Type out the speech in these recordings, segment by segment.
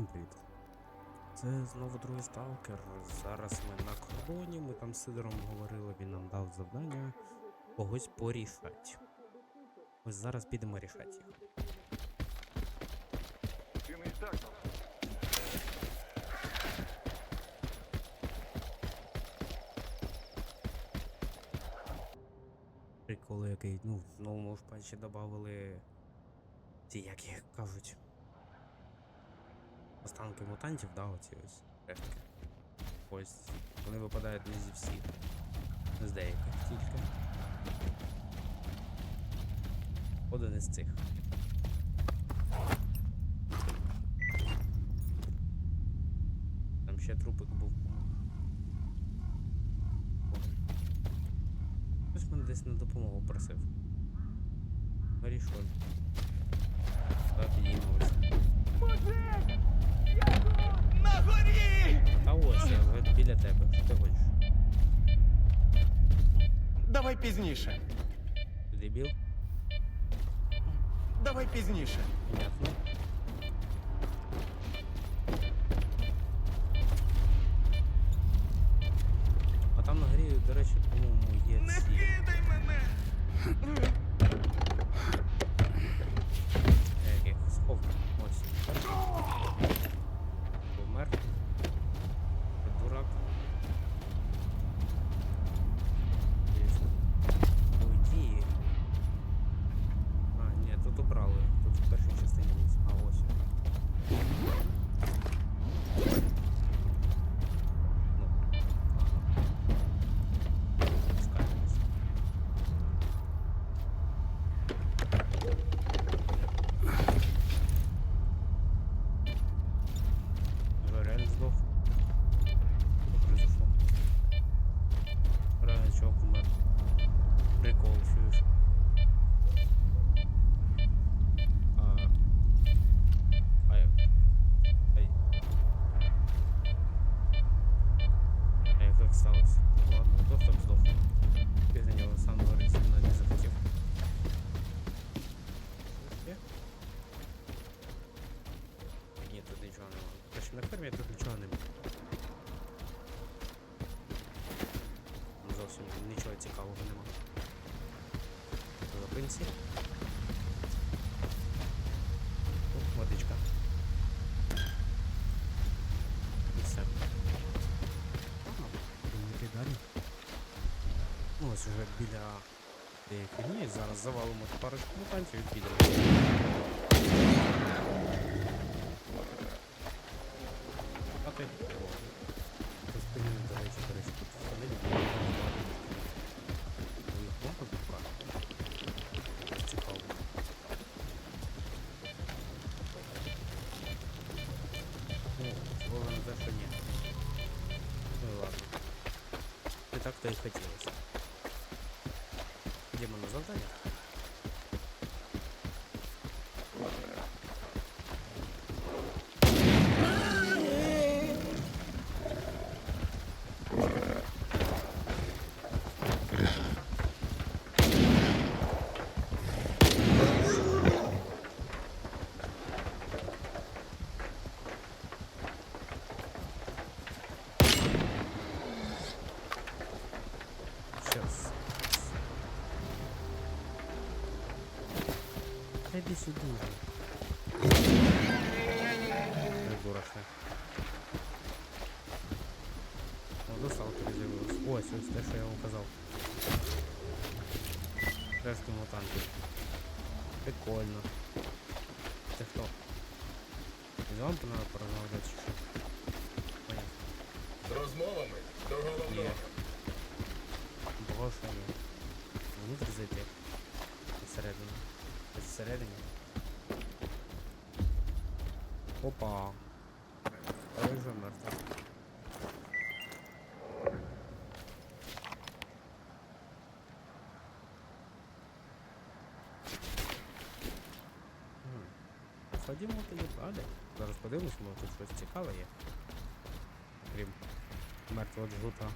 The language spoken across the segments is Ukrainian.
Всім привіт. Це знову другий сталкер. Зараз ми на кордоні, ми там з Сидором говорили, він нам дав завдання когось порішати. Ось зараз підемо рішати їх. Прикол який, ну, в новому патчі додали ці, як їх кажуть. Останки мутантів, да, оці ось рештки. Ось вони випадають не зі всіх. З деяких тільки. Один із цих. Там ще трупик був. Хтось мене десь на допомогу просив. Вирішив. Та підіймався. На горі! Та ось я вже біля тебе. Що ти хочеш? Давай пізніше. Ти дебіл? Давай пізніше. Понятно. Ось уже біля деяких місць. Зараз завалимо парочку мутантів і підемо. А ти? Розпинили, до речі, до речі, тут сидить. Ну, і ладно. Не так то і хотілося. Йдемо на завдання. Иди сюда. Придурочный. О, достал з'явилась. Ось, ось те, що я вам казав. Решту мутанти. Прикольно. Це хто? З вам надо порозмовляти чи що? Понятно. З розмовами до головного. Боже мій. Внутрь зайти. Всередину. Всередині. Опа. А я вже мертвий. М. Ходімо тоді далі. Зараз подивимось, може тут щось цікаве є. Крім мертвого джута.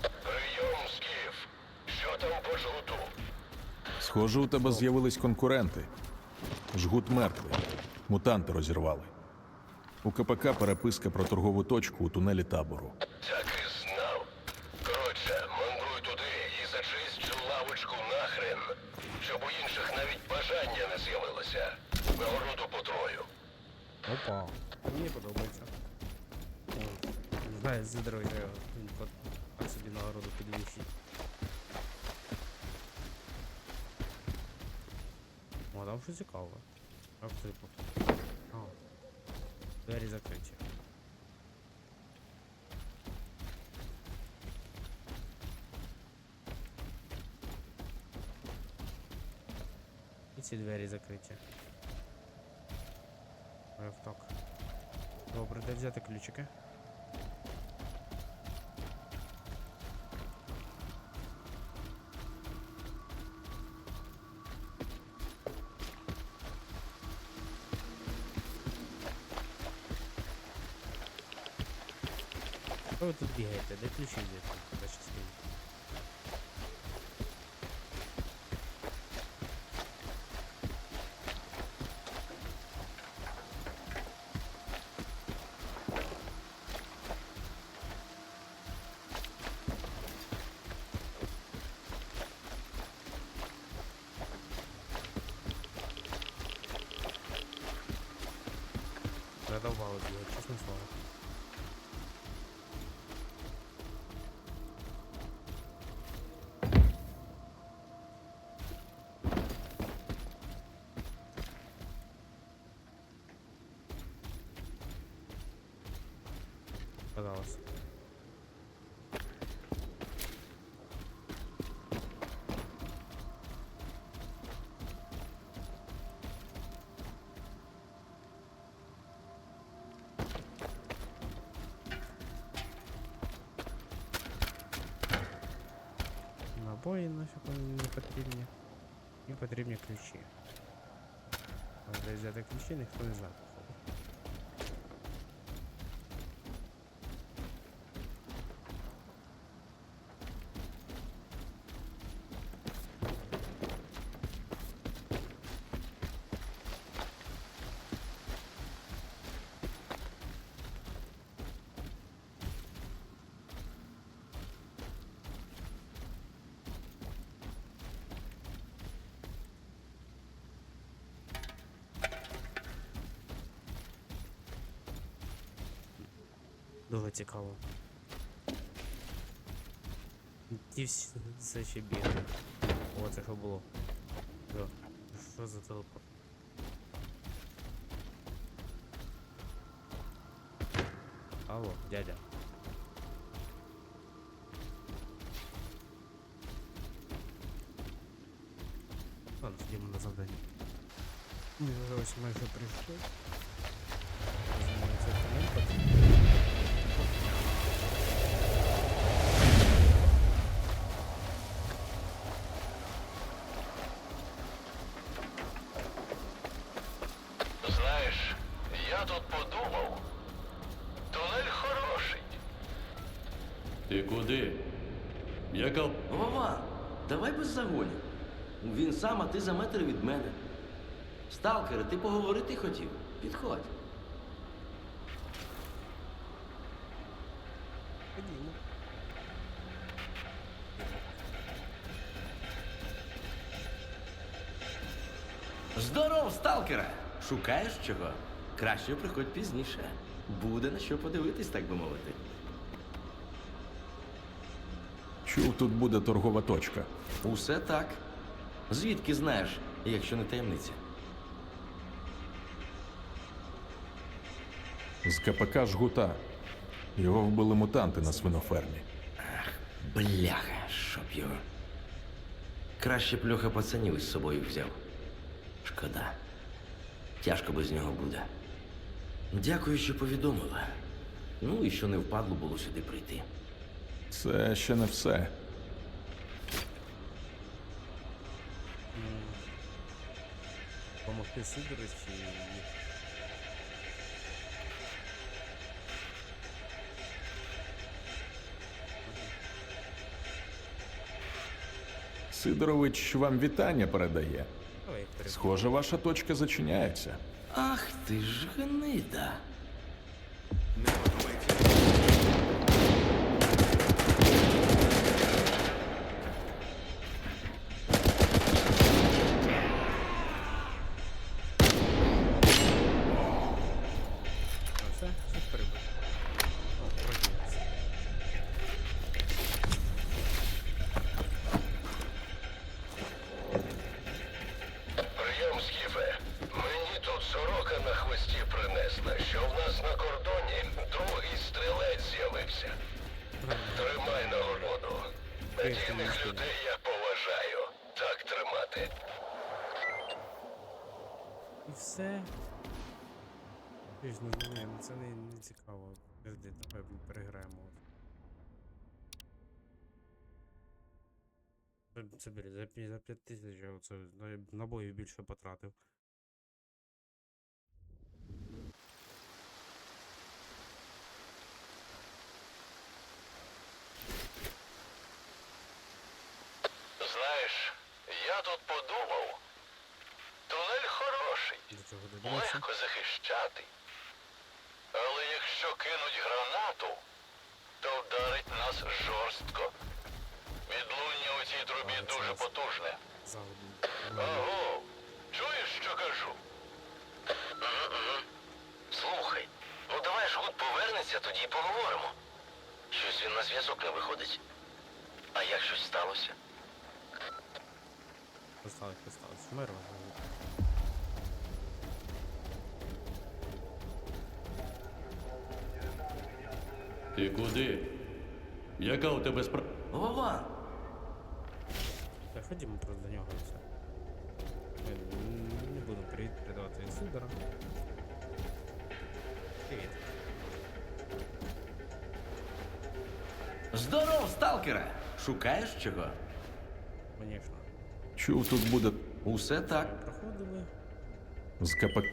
Прийом, Скіф. Що там по жгуту? Схоже, у тебе з'явились конкуренти. Жгут мертвий. Мутанти розірвали. У КПК переписка про торгову точку у тунелі табору. Так і знав. Коротше, мандруй туди і зачисть цю лавочку нахрен, щоб у інших навіть бажання не з'явилося. Нагороду потрою. Опа. Мені подобається. О, Не знаю, з дороги він по- собі нагороду підвищить. О, там що цікаво. Як це потім? А. Двері закриті. І ці двері закриті. Ой, так. Добре, де взяти ключики? Бігаєте? Де ключі взяти? Куди ще стоїть? Казалось. Набої нафіг вони не потрібні. І потрібні ключі. А де взяти ключі ніхто не знає, цікаво. Ті всі все ще бігають. О, це що було? Що? Що за телепорт? Алло, дядя. Ладно, сидимо на завданні. Ми вже ось майже прийшли. Тут подумав. Тунель хороший. Ти куди? Яка Вова, давай без загонів. Він сам, а ти за метр від мене. Сталкере, ти поговорити хотів? Підходь. Ходімо. Здоров, сталкере! Шукаєш чого? Краще приходь пізніше. Буде на що подивитись, так би мовити. Чув, тут буде торгова точка. Усе так. Звідки знаєш, якщо не таємниця? З КПК жгута. Його вбили мутанти на свинофермі. Ах, Бляха, щоб його. Краще б Льоха пацанів із собою взяв. Шкода. Тяжко без нього буде. Дякую, що повідомила. Ну і що не впадло було сюди прийти. Це ще не все. Помогти Сидору чи ні? Сидорович вам вітання передає. Схоже, ваша точка зачиняється. Ах ти ж гнида. Ти ж, ну, ну це не, не цікаво. Подожди, давай переграємо. Це- Це за 5 тисяч я оце набоїв більше потратив. Знаєш, я тут подумав. Тунель хороший. До чого додивився? Легко захищати. Але якщо кинуть гранату, то вдарить нас жорстко. Відлуння у цій трубі дуже потужне. Аго, чуєш, що кажу? Слухай, ну давай ж гуд повернеться, тоді поговоримо. Щось він на зв'язок не виходить. А як щось сталося? Поставить, поставить. Вмер Ти куди? Яка у тебе справа? Вован, Так, ходімо просто до нього і все. Ми не будемо привіт передавати Сидора. Привіт. здоров, сталкере! Шукаєш чого? Конечно. Чув, тут буде Усе так. Проходили. з КПК.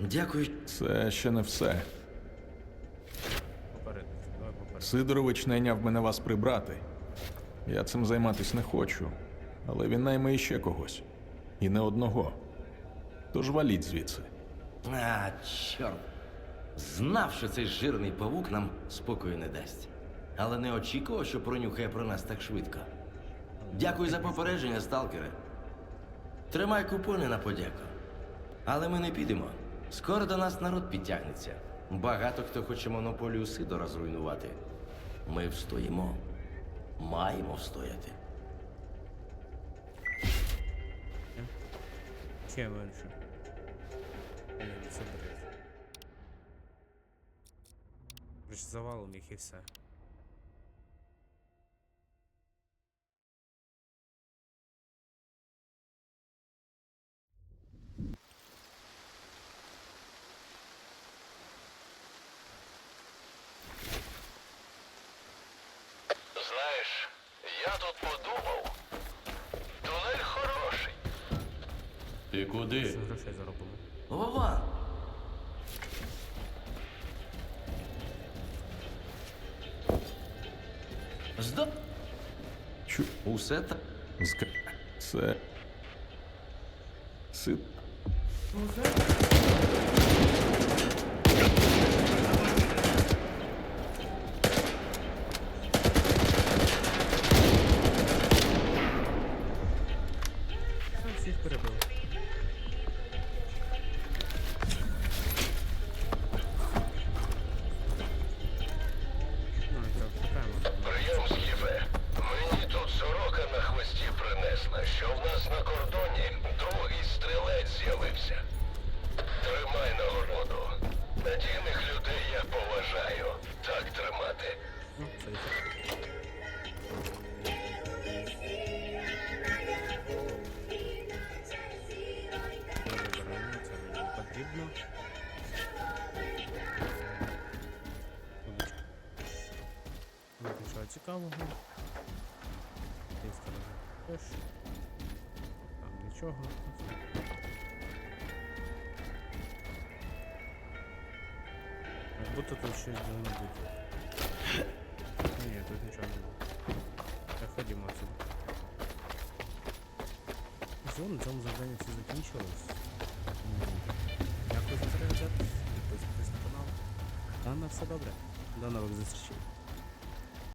Дякую. Це ще не все. Сидорович найняв мене вас прибрати. Я цим займатись не хочу, але він найме іще когось. І не одного. Тож валіть звідси. А, чорт. Знав, що цей жирний павук нам спокою не дасть. Але не очікував, що пронюхає про нас так швидко. Дякую за попередження, сталкере. Тримай купони на подяку. Але ми не підемо. Скоро до нас народ підтягнеться. Багато хто хоче монополію Сидора зруйнувати. Ми встоїмо. Маємо встояти. Ще менше. Це бред. Завалом їх і все. Знаєш, я тут подумав. Тунель хороший. Ти куди? Грошей заробили. Вован! Здо... Чу... Усе та... З Це... Сит... Там що в нас на кордоні нічого. Як будто тут щось должно бути. Ні, тут нічого немає. Так, ходімо отсюда. все, на цьому завдання все закінчилось. Тому Дякую за перегляд, підписуйтесь на канал. Та на все добре. До нових зустрічей.